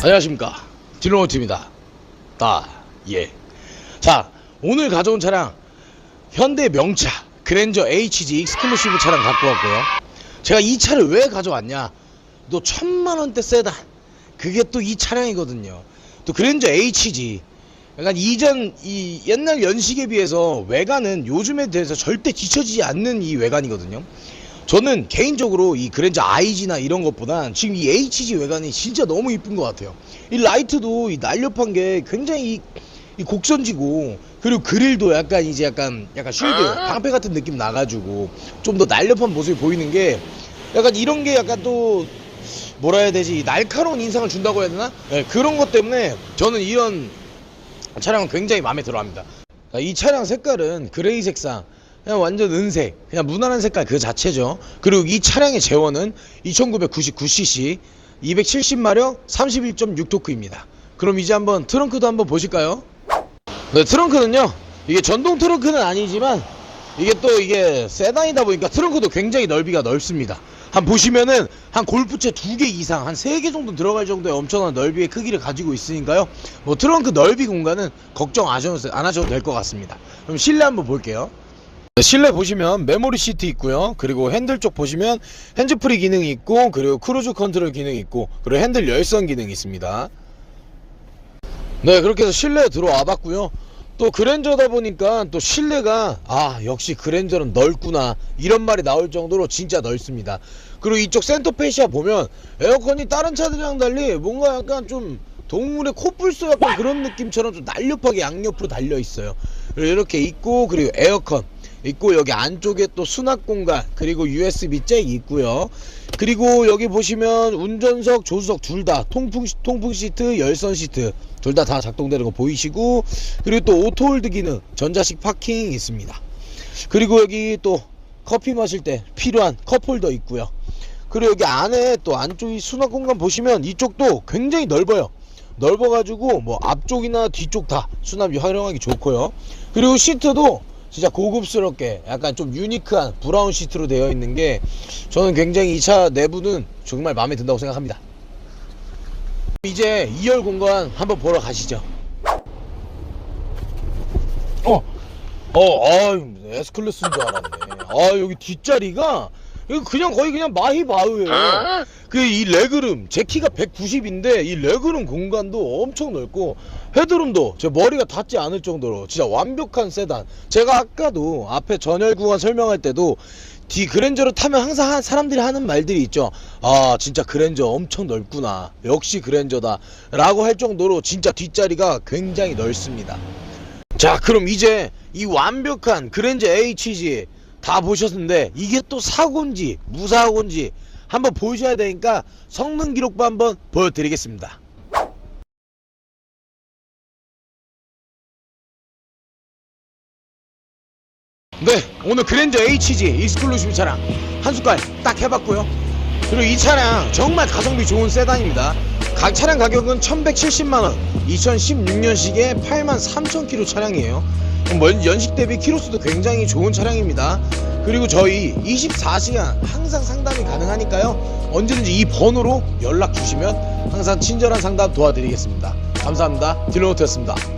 안녕하십니까. 딜로노트입니다. 다예. 자 오늘 가져온 차량 현대 명차 그랜저 HG 익스클루시브 차량 갖고 왔고요. 제가 이 차를 왜 가져왔냐? 또 천만원대 세단 그게 또 이 차량이거든요. 또 그랜저 HG 약간 이전 이 옛날 연식에 비해서 외관은 요즘에 대해서 절대 뒤처지지 않는 이 외관이거든요 저는 개인적으로 이 그랜저 IG나 이런 것보다 지금 이 HG 외관이 진짜 너무 이쁜 것 같아요. 이 라이트도 이 날렵한 게 굉장히 이, 이 곡선지고 그리고 그릴도 약간 이제 약간 약간 쉴드 방패 같은 느낌 나가지고 좀 더 날렵한 모습이 보이는 게 약간 이런 게 약간 또 뭐라 해야 되지 날카로운 인상을 준다고 해야 되나 네, 그런 것 때문에 저는 이런 차량은 굉장히 마음에 들어합니다. 자, 이 차량 색깔은 그레이 색상 그냥 완전 은색. 그냥 무난한 색깔 그 자체죠. 그리고 이 차량의 제원은 2999cc 270마력 31.6토크입니다. 그럼 이제 한번 트렁크도 한번 보실까요? 네 트렁크는요 이게 전동 트렁크는 아니지만 이게 또 이게 세단이다 보니까 트렁크도 굉장히 넓이가 넓습니다. 한 보시면은 한 골프채 두 개 이상 한 세 개 정도 들어갈 정도의 엄청난 넓이의 크기를 가지고 있으니까요. 뭐 트렁크 넓이 공간은 걱정 안 하셔도, 될 것 같습니다. 그럼 실내 한번 볼게요. 네, 실내 보시면 메모리 시트 있고요. 그리고 핸들 쪽 보시면 핸즈프리 기능이 있고 그리고 크루즈 컨트롤 기능이 있고 그리고 핸들 열선 기능이 있습니다. 네, 그렇게 해서 실내에 들어와 봤고요. 또 그랜저다 보니까 또 실내가 아 역시 그랜저는 넓구나 이런 말이 나올 정도로 진짜 넓습니다. 그리고 이쪽 센터페시아 보면 에어컨이 다른 차들이랑 달리 뭔가 약간 좀 동물의 코뿔소 약간 그런 느낌처럼 좀 날렵하게 양옆으로 달려 있어요. 이렇게 있고 그리고 에어컨 있고 여기 안쪽에 또 수납 공간 그리고 USB 잭 있고요. 그리고 여기 보시면 운전석, 조수석 둘 다 통풍 시- 통풍 시트, 열선 시트 둘 다 다 작동되는 거 보이시고 그리고 또 오토홀드 기능, 전자식 파킹 있습니다. 그리고 여기 또 커피 마실 때 필요한 컵홀더 있고요. 그리고 여기 안에 또 안쪽이 수납 공간 보시면 이쪽도 굉장히 넓어요. 넓어가지고 뭐 앞쪽이나 뒤쪽 다 수납이 활용하기 좋고요. 그리고 시트도 진짜 고급스럽게 약간 좀 유니크한 브라운 시트로 되어 있는 게 저는 굉장히 이 차 내부는 정말 마음에 든다고 생각합니다. 이제 2열 공간 한번 보러 가시죠. 어, 어, 아, 에스클래스인 줄 알았네. 아, 여기 뒷자리가 이거 그냥 거의 그냥 마히바흐예요. 그 이 레그룸 제 키가 190인데 이 레그룸 공간도 엄청 넓고 헤드룸도 제 머리가 닿지 않을 정도로 진짜 완벽한 세단. 제가 아까도 앞에 전열 구간 설명할 때도 뒤 그랜저를 타면 항상 한- 사람들이 하는 말들이 있죠. 아 진짜 그랜저 엄청 넓구나. 역시 그랜저다. 라고 할 정도로 진짜 뒷자리가 굉장히 넓습니다. 자 그럼 이제 이 완벽한 그랜저 HG 다 보셨는데 이게 또 사고인지 무사고인지 한번 보셔야 되니까 성능 기록부 한번 보여드리겠습니다. 네 오늘 그랜저 HG 익스클루시브 차량. 한 숟갈 딱 해봤고요. 그리고 이 차량 정말 가성비 좋은 세단입니다. 각 차량 가격은 1170만원. 2016년식의 8만 3천 킬로 차량이에요 뭐 연식 대비 키로수도 굉장히 좋은 차량입니다. 그리고 저희 24시간 항상 상담이 가능하니까요. 언제든지 이 번호로 연락 주시면 항상 친절한 상담 도와드리겠습니다. 감사합니다. 딜로노트였습니다